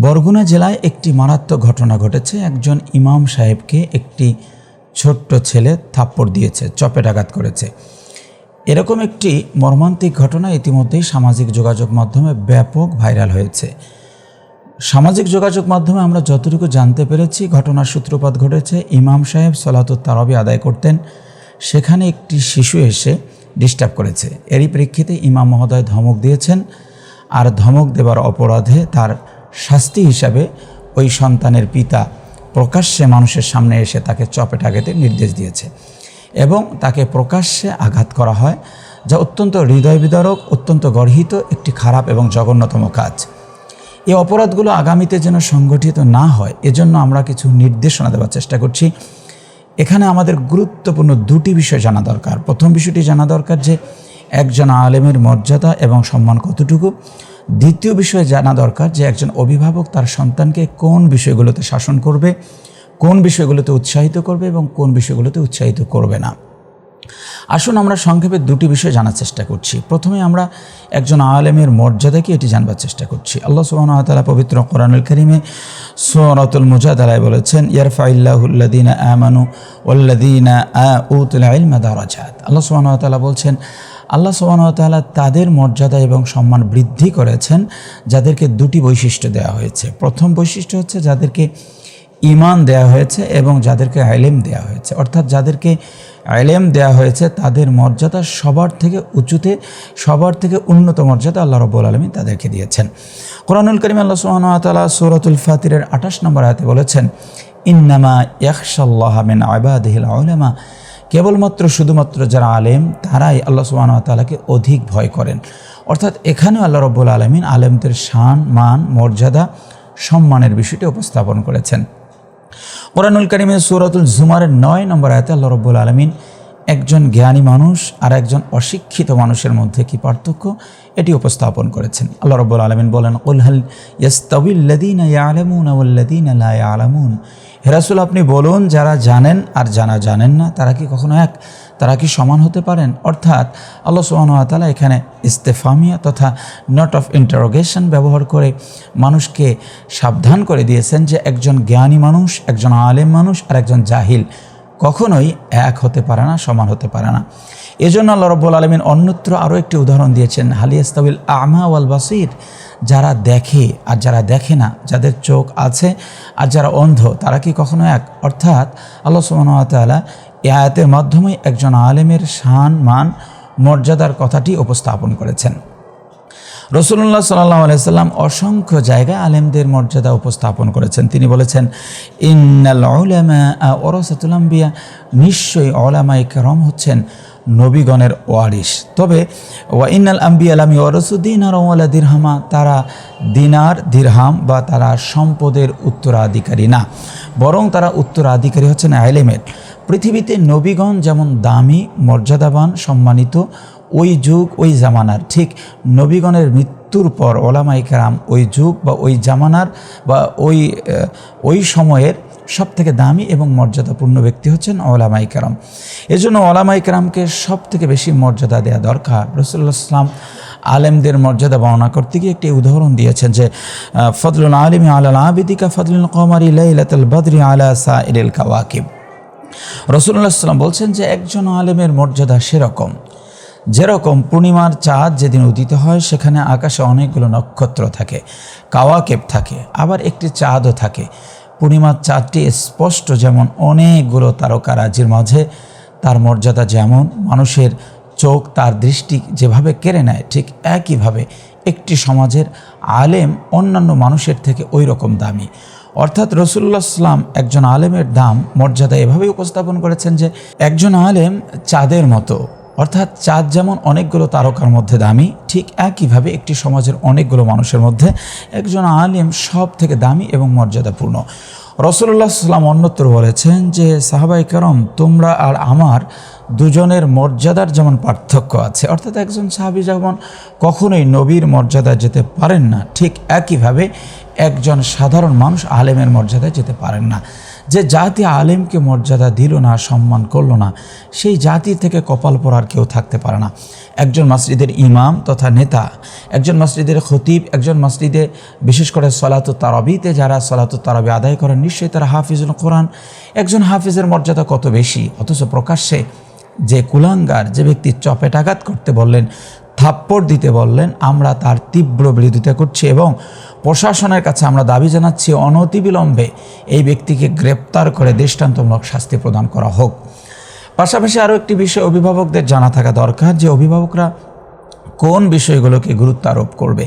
বরগুনা জেলায় একটি মারাত্মক ঘটনা ঘটেছে। একজন ইমাম সাহেবকে একটি ছোট্ট ছেলে থাপ্পড় দিয়েছে চপেটাঘাত করেছে। এরকম একটি মর্মান্তিক ঘটনা ইতিমধ্যেই সামাজিক যোগাযোগ মাধ্যমে ব্যাপক ভাইরাল হয়েছে। সামাজিক যোগাযোগ মাধ্যমে আমরা যতটুকু জানতে পেরেছি, ঘটনার সূত্রপাত ঘটেছে। ইমাম সাহেব সলাতুত তারাবি আদায় করতেন। সেখানে একটি শিশু এসে ডিস্টার্ব করেছে। এরই প্রেক্ষিতে ইমাম মহোদয় ধমক দিয়েছেন। আর ধমক দেবার অপরাধে তার শাস্তি হিসাবে ওই সন্তানের পিতা প্রকাশ্যে মানুষের সামনে এসে তাকে চপেটাঘাতের নির্দেশ দিয়েছে এবং তাকে প্রকাশ্যে আঘাত করা হয়, যা অত্যন্ত হৃদয় বিদারক অত্যন্ত গর্হিত একটি খারাপ এবং জঘন্যতম কাজ। এই অপরাধগুলো আগামীতে যেন সংগঠিত না হয়, এজন্য আমরা কিছু নির্দেশনা দেওয়ার চেষ্টা করছি। এখানে আমাদের গুরুত্বপূর্ণ দুটি বিষয় জানা দরকার। প্রথম বিষয়টি জানা দরকার যে, একজন আলেমের মর্যাদা এবং সম্মান কতটুকু দ্বিতীয় বিষয়ে জানা দরকার যে একজন অভিভাবক তার সন্তানকে কোন বিষয়গুলোতে শাসন করবে, কোন বিষয়গুলোতে উৎসাহিত করবে এবং কোন বিষয়গুলোতে উৎসাহিত করবে না। আসুন আমরা সংক্ষেপে দুটি বিষয় জানার চেষ্টা করছি। প্রথমে আমরা একজন আলেমের মর্যাদা কি এটি জানবার চেষ্টা করছি। আল্লাহ সুবাহ তালা পবিত্র কোরআনুল করিমে সোরাতুল মুজাদালায় বলেছেন ইয়ারফাইল্লাহুল্লাদিনা আমানু ওল্লাদিনা উতুল ইলমা দারাজাত। আল্লাহ সুবাহ তালা বলছেন আল্লাহ সুবাহতাল্লাহ তাদের মর্যাদা এবং সম্মান বৃদ্ধি করেছেন, যাদেরকে দুটি বৈশিষ্ট্য দেওয়া হয়েছে। প্রথম বৈশিষ্ট্য হচ্ছে যাদেরকে ইমান দেয়া হয়েছে এবং যাদেরকে আইলেম দেয়া হয়েছে। অর্থাৎ যাদেরকে আইলেম দেয়া হয়েছে, তাদের মর্যাদা সবার থেকে উঁচুতে, সবার থেকে উন্নত মর্যাদা আল্লাহ রব্বুল আলমী তাদেরকে দিয়েছেন। কোরআনুল করিম আল্লাহ সুহামতাল্লাহ সৌরতুল ফাতিরের আঠাশ নম্বর আয়তে বলেছেন, ইন্নামা ইয়াকশাল্লাহ মিন আবাদিহিল আউলামা কেবলমাত্র শুধুমাত্র যারা আলেম, তারাই আল্লাহ সুবাহ তালাকে অধিক ভয় করেন। অর্থাৎ এখানেও আল্লাহ রব্বুল আলমিন আলেমদের শান, মান, মর্যাদা, সম্মানের বিষয়টি উপস্থাপন করেছেন। কোরআনুল করিমের সুরাতুল জুমারের নয় নম্বর আয়তে আল্লাহ রব্বুল আলমিন একজন জ্ঞানী মানুষ আর একজন অশিক্ষিত মানুষের মধ্যে কি পার্থক্য? এটি উপস্থাপন করেছেন। আল্লাহ রব্বুল আলমিন বলেন উলহাল ইয়াস্তাবিল্লাদিন আলামুন আউল্লাদিন আল্লাহ আলামুন হেরাসুল আপনি বলুন, যারা জানেন আর যারা জানেন না, তারা কি কখনো এক? তারা কি সমান হতে পারেন? অর্থাৎ আল্লাহ সুবাহতালা এখানে ইস্তেফামিয়া তথা নট অফ ইন্টারোগেশন ব্যবহার করে মানুষকে সাবধান করে দিয়েছেন যে একজন জ্ঞানী মানুষ, একজন আলেম মানুষ আর একজন জাহিল। কখনোই এক হতে পারে না, সমান হতে পারে না। এজন্য আল্লাহ রব্বুল আলমিন অন্যত্র আরও একটি উদাহরণ দিয়েছেন হালিয়াস্তাবিল আমা ওয়াল বাসির? যারা দেখে আর যারা দেখে না, যাদের চোখ আছে আর যারা অন্ধ, তারা কি কখনো এক? অর্থাৎ আল্লাহ সুবাহতালা এ আয়াতের মাধ্যমে একজন আলেমের শান, মান, মর্যাদার কথাটি উপস্থাপন করেছেন। রসুল্লাহ সাল্লাহ আলাইসাল্লাম অসংখ্য জায়গায় আলেমদের মর্যাদা উপস্থাপন করেছেন। তিনি বলেছেন, ইন্নাল ওরসাতুল আম্বিয়া নিশ্চয়ই ওলামাই করম হচ্ছেন নবীগণের ওয়ারিস তবে, ওয়া ইন্নাল আম্বি আলামি ওরসুদ্দিন আর ওয়ালা দিরহামা তারা দিনার দিরহাম বা তারা সম্পদের উত্তরাধিকারী না, বরং তারা উত্তরাধিকারী হচ্ছেন আলেমের পৃথিবীতে নবীগণ যেমন দামি, মর্যাদাবান, সম্মানিত ওই যুগ, ওই জামানার। ঠিক নবীগণের মৃত্যুর পর ওলামাই কারাম ওই যুগ বা ওই জামানার বা ওই ওই সময়ের সব থেকে দামি এবং মর্যাদাপূর্ণ ব্যক্তি হচ্ছেন ওলামাই কারাম। এজন্য ওলামাই কারামকে সব থেকে বেশি মর্যাদা দেওয়া দরকার। রসুল্লাহ ইসলাম আলেমদের মর্যাদা বর্ণনা করতে গিয়ে একটি উদাহরণ দিয়েছেন যে ফজলুল আলিম আলা আবিদিকা ফজলুল কমারি লাইলাতুল বদরি আলা সা ইল কাওয়াকিব রসুল্লাহ সাল্লাম বলছেন যে, একজন আলেমের মর্যাদা সেরকম। যেরকম পূর্ণিমার চাঁদ যেদিন উদিত হয়, সেখানে আকাশে অনেকগুলো নক্ষত্র থাকে, কাওয়াকেব থাকে, আবার একটি চাঁদও থাকে। পূর্ণিমার চাঁদটি স্পষ্ট যেমন অনেকগুলো তারকারাজির মাঝে, তার মর্যাদা যেমন মানুষের চোখ তার দৃষ্টি যেভাবে কেড়ে নেয়, ঠিক একইভাবে একটি সমাজের আলেম অন্যান্য মানুষের থেকে ওই রকম দামি। অর্থাৎ রসুল্লাহ ইসলাম একজন আলেমের দাম, মর্যাদা এভাবে উপস্থাপন করেছেন যে, একজন আলেম চাঁদের মতো অর্থাৎ চাঁদ যেমন অনেকগুলো তারকার মধ্যে দামি, ঠিক একইভাবে একটি সমাজের অনেকগুলো মানুষের মধ্যে একজন আলিম সব থেকে দামি এবং মর্যাদাপূর্ণ। রসুল্লাহ সাল্লাম অন্যত্র বলেছেন যে সাহাবাই কারম, তোমরা আর আমার দুজনের মর্যাদার যেমন পার্থক্য আছে, অর্থাৎ একজন সাহাবি যেমন কখনোই নবীর মর্যাদা যেতে পারেন না, ঠিক একইভাবে একজন সাধারণ মানুষ আলেমের মর্যাদায় যেতে পারেন না। যে জাতি আলেমকে মর্যাদা দিল না, সম্মান করল না, সেই জাতি থেকে কপাল পরার কেউ থাকতে পারে না। একজন মসজিদের ইমাম তথা নেতা, একজন মসজিদের খতিব, একজন মসজিদে বিশেষ করে সলাত তারাবিতে যারা সলাত তারাবি আদায় করেন, নিশ্চয়ই তারা হাফিজুল কোরআন। একজন হাফিজের মর্যাদা কত বেশি? অথচ প্রকাশ্যে যে কুলাঙ্গার, যে ব্যক্তি চপেটাঘাত করতে বললেন, থাপ্পড় দিতে বললেন, আমরা তার তীব্র বিরোধিতা করছি এবং প্রশাসনের কাছে আমরা দাবি জানাচ্ছি অনতিবিলম্বে এই ব্যক্তিকে গ্রেপ্তার করে দৃষ্টান্তমূলক শাস্তি প্রদান করা হোক। পাশাপাশি আরও একটি বিষয় অভিভাবকদের জানা থাকা দরকার যে অভিভাবকরা কোন বিষয়গুলোকে গুরুত্ব আরোপ করবে।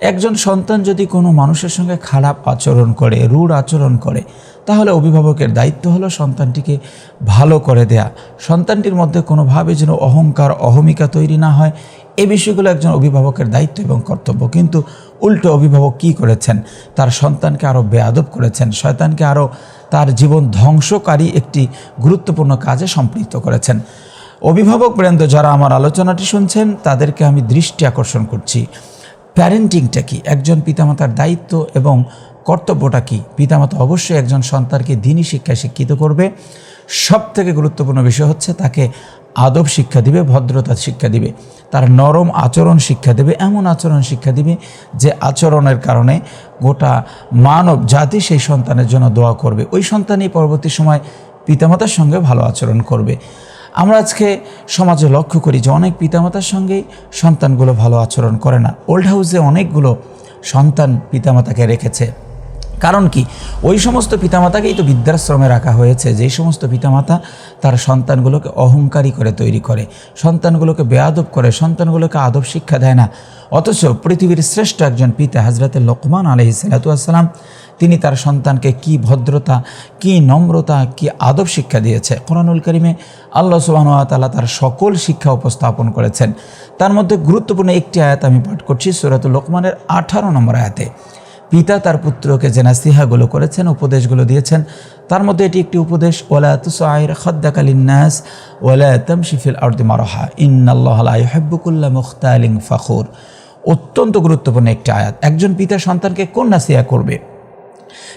একজন সন্তান যদি কোনো মানুষের সঙ্গে খারাপ আচরণ করে, রূঢ় আচরণ করে, তাহলে অভিভাবকের দায়িত্ব হলো সন্তানটিকে ভালো করে দেয়া। সন্তানটির মধ্যে কোনোভাবে যেন অহংকার, অহমিকা তৈরি না হয়, এ বিষয়গুলো একজন অভিভাবকের দায়িত্ব এবং কর্তব্য। কিন্তু উল্টো অভিভাবক কি করেছেন? তার সন্তানকে আরও বেয়াদব করেছেন, শয়তানকে আরও তার জীবন ধ্বংসকারী একটি গুরুত্বপূর্ণ কাজে সম্পৃক্ত করেছেন। অভিভাবক বৃন্দ, যারা আমার আলোচনাটি শুনছেন, তাদেরকে আমি দৃষ্টি আকর্ষণ করছি। প্যারেন্টিংটা কি? একজন পিতামাতার দায়িত্ব এবং কর্তব্যটা কি? পিতামাতা অবশ্যই একজন সন্তানকে দিনই শিক্ষায় শিক্ষিত করবে। সব থেকে গুরুত্বপূর্ণ বিষয় হচ্ছে তাকে আদব শিক্ষা দিবে, ভদ্রতা শিক্ষা দিবে, তার নরম আচরণ শিক্ষা দেবে, এমন আচরণ শিক্ষা দিবে যে আচরণের কারণে গোটা মানব জাতি সেই সন্তানের জন্য দোয়া করবে। ওই সন্তানই পরবর্তী সময় পিতামাতার সঙ্গে ভালো আচরণ করবে। আমরা আজকে সমাজে লক্ষ্য করি যে অনেক পিতামাতার সঙ্গেই সন্তানগুলো ভালো আচরণ করে না। ওল্ড হাউসে অনেকগুলো সন্তান পিতামাতাকে রেখেছে। কারণ কি? ওই সমস্ত পিতামাতাকেই তো বৃদ্ধাশ্রমে রাখা হয়েছে। যেই সমস্ত পিতামাতা তার সন্তানগুলোকে অহংকারী করে তৈরি করে, সন্তানগুলোকে বেয়াদব করে, সন্তানগুলোকে আদব শিক্ষা দেয় না। অথচ পৃথিবীর শ্রেষ্ঠ একজন পিতা হাজরতে লোকমান আলহি সালাতাম তিনি তার সন্তানকে কি ভদ্রতা, কি নম্রতা, কি আদব শিক্ষা দিয়েছে। কোরআনুল করিমে আল্লাহ সুবাহতাল্লাহ তার সকল শিক্ষা উপস্থাপন করেছেন। তার মধ্যে গুরুত্বপূর্ণ একটি আয়াত আমি পাঠ করছি সুরাতুল লোকমানের আঠারো নম্বর আয়াতে। পিতা তার পুত্রকে যে নাসিহাগুলো করেছেন, উপদেশগুলো দিয়েছেন, তার মধ্যে এটি একটি উপদেশ ওলা তুসাইর খদ্দাকালিন্নাস ওলা তমশিফিল আর্দি মারহা, ইন্নাল্লাহ হেব্বুকুল্লা মুখতালিং ফখুর। অত্যন্ত গুরুত্বপূর্ণ একটি আয়াত। একজন পিতা সন্তানকে কোন নাসিহা করবে?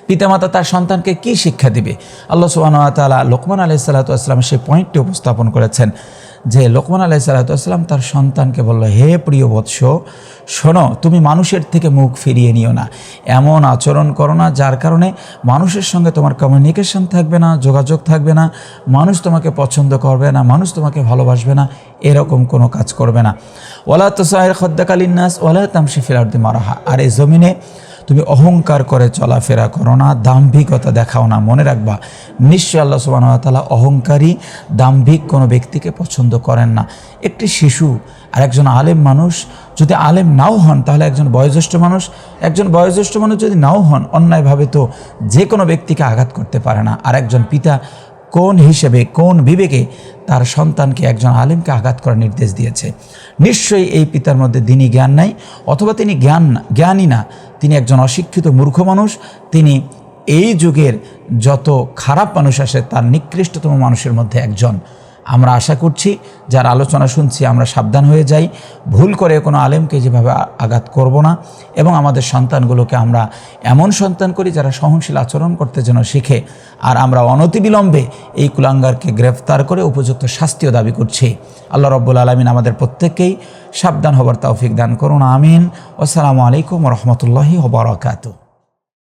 পিতামাতা তার সন্তানকে কি শিক্ষা দিবে? আল্লাহ সুবাহতালা লোকমান আলাহি সাল্লাতাম সেই পয়েন্টটি উপস্থাপন করেছেন। যে লোকমান আলাহি সাল্লাতাম তার সন্তানকে বলল, হে প্রিয় বৎস, শোনো, তুমি মানুষের থেকে মুখ ফিরিয়ে নিও না। এমন আচরণ করো না যার কারণে মানুষের সঙ্গে তোমার কমিউনিকেশন থাকবে না, যোগাযোগ থাকবে না, মানুষ তোমাকে পছন্দ করবে না, মানুষ তোমাকে ভালোবাসবে না, এরকম কোনো কাজ করবে না। ওলা তোসাহের খদ্দাকালীন নাস ওলা তামশি ফিরার্দি মারাহা। আর এই জমিনে তুমি অহংকার করে চলাফেরা করো না, দাম্ভিকতা দেখাও না, মনে রাখবা, নিশ্চয় আল্লাহ সুবাহতালা অহংকারী, দাম্ভিক কোনো ব্যক্তিকে পছন্দ করেন না। একটি শিশু আর একজন আলেম মানুষ যদি আলেম নাও হন, তাহলে একজন বয়োজ্যেষ্ঠ মানুষ, একজন বয়োজ্যেষ্ঠ মানুষ যদি নাও হন, অন্যায়ভাবে তো যে কোনো ব্যক্তিকে আঘাত করতে পারে না। আর একজন পিতা কোন হিসেবে, কোন বিবেকে তার সন্তানকে একজন আলেমকে আঘাত করার নির্দেশ দিয়েছে? নিশ্চয়ই এই পিতার মধ্যে দিনই জ্ঞান নাই, অথবা তিনি জ্ঞান, জ্ঞানী না। তিনি একজন অশিক্ষিত মূর্খ মানুষ। তিনি এই যুগের যত খারাপ মানুষ আসে, তার নিকৃষ্টতম মানুষের মধ্যে একজন। আমরা আশা করছি, যার আলোচনা শুনছি আমরা সাবধান হয়ে যাই। ভুল করে কোনো আলেমকে যেভাবে আঘাত করব না এবং আমাদের সন্তানগুলোকে আমরা এমন সন্তান করি যারা সহনশীল আচরণ করতে যেন শিখে। আর আমরা অনতিবিলম্বে এই কুলাঙ্গারকে গ্রেফতার করে উপযুক্ত শাস্তিও দাবি করছি। আল্লাহ রব্বুল আলমিন আমাদের প্রত্যেককেই সাবধান হবার তৌফিক দান করুন, আমিন। আসসালামু আলাইকুম রহমতুল্লাহি হবরকাতু